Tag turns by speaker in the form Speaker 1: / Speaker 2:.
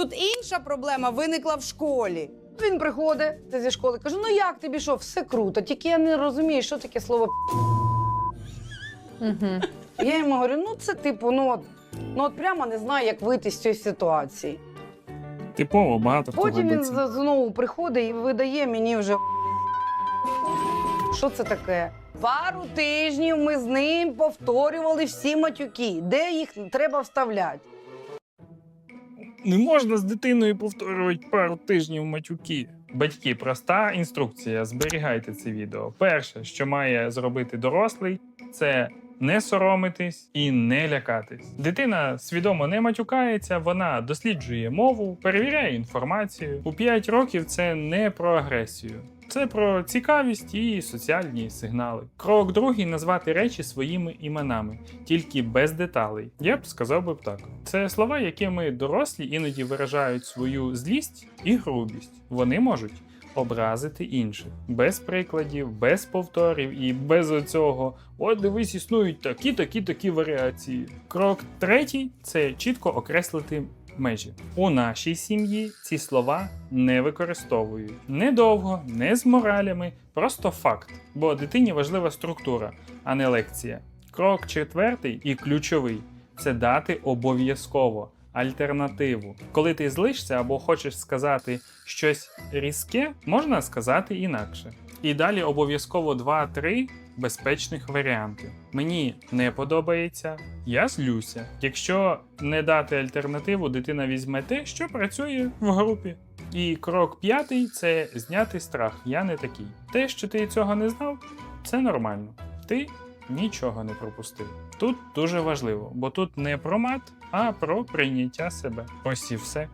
Speaker 1: тут інша проблема виникла в школі. Він приходить зі школи, каже: ну як тобі що, все круто, тільки я не розумію, що таке слово
Speaker 2: Угу.
Speaker 1: Я йому говорю, ну це типу, ну от, ну от прямо не знаю, як вийти з цієї ситуації.
Speaker 3: Типово багато хто
Speaker 1: Потім він
Speaker 3: робить це.
Speaker 1: знову приходить і видає мені вже. Що це таке? Пару тижнів ми з ним повторювали всі матюки, де їх треба вставляти.
Speaker 3: Не можна з дитиною повторювати пару тижнів матюки. Батьки, проста інструкція. Зберігайте це відео. Перше, що має зробити дорослий, це не соромитись і не лякатись. Дитина свідомо не матюкається, вона досліджує мову, перевіряє інформацію. У 5 років це не про агресію. Це про цікавість і соціальні сигнали. Крок другий назвати речі своїми іменами, тільки без деталей. Я б сказав би так. Це слова, якими дорослі іноді виражають свою злість і грубість. Вони можуть образити інших без прикладів, без повторів і без оцього от дивись, існують такі, такі, такі варіації. Крок третій це чітко окреслити межі. У нашій сім'ї ці слова не використовують. Недовго, не з моралями, просто факт. Бо дитині важлива структура, а не лекція. Крок четвертий і ключовий це дати обов'язково альтернативу. Коли ти злишся або хочеш сказати щось різке, можна сказати інакше. І далі обов'язково 2-3 безпечних варіанти. Мені не подобається, я злюся. Якщо не дати альтернативу, дитина візьме те, що працює в групі. І крок п'ятий це зняти страх. Я не такий. Те, що ти цього не знав, це нормально. Ти нічого не пропустив. Тут дуже важливо, бо тут не про мат, а про прийняття себе. Ось і все.